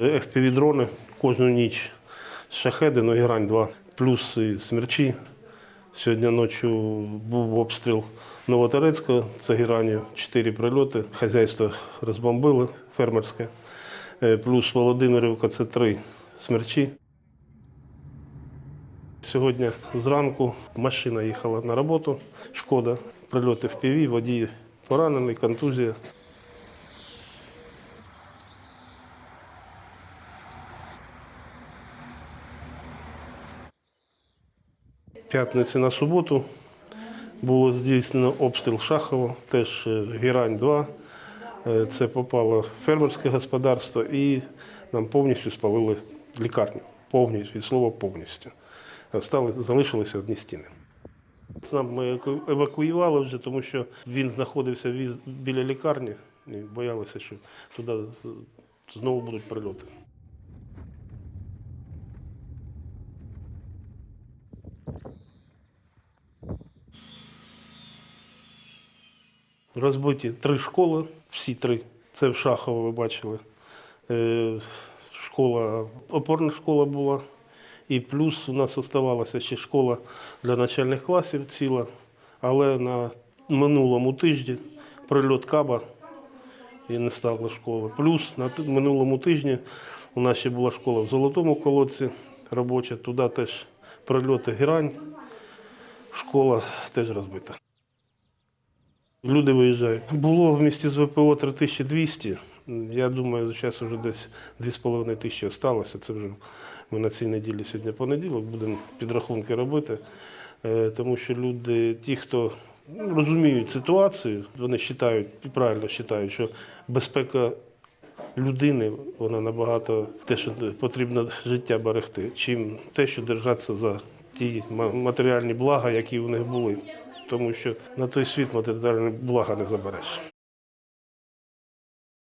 FPV-дрони кожну ніч шахеди, ну грань 2, плюс і смерчі. Сьогодні ночі був обстріл Новоторецького, це Геранів, чотири прильоти. Хазяйство розбомбили фермерське. Е, Плюс Володимирівка це три смерчі. Сьогодні зранку машина їхала на роботу, шкода, прильоти в піві, водій поранений, контузія. П'ятниці на суботу було здійснено обстріл Шахова, теж е, Герань 2. Е, Це попало в фермерське господарство і нам повністю спалили лікарню. Повністю, від слова повністю. Стали, залишилися одні стіни. Нам ми евакуювали вже, тому що він знаходився біля лікарні і боялися, що туди знову будуть прильоти. Розбиті три школи, всі три. Це в Шахово ви бачили. Е, Школа, опорна школа була. І плюс у нас залишилася ще школа для начальних класів ціла. Але на минулому тижні прильот каба і не стало школи. Плюс на минулому тижні у нас ще була школа в Золотому колодці робоча. Туди теж прильоти герань. Школа теж розбита. Люди виїжджають. Було в місті з ВПО 3200. Я думаю, зараз вже десь 2,5 тисячі залишилося. Це вже ми на цій неділі сьогодні понеділок будемо підрахунки робити. Е, Тому що люди, ті, хто ну, розуміють ситуацію, вони вважають, правильно вважають, що безпека людини вона набагато те, що потрібно життя берегти, чим те, що держатися за ті матеріальні блага, які у них були. Тому що на той світ матеріальне блага не забереш.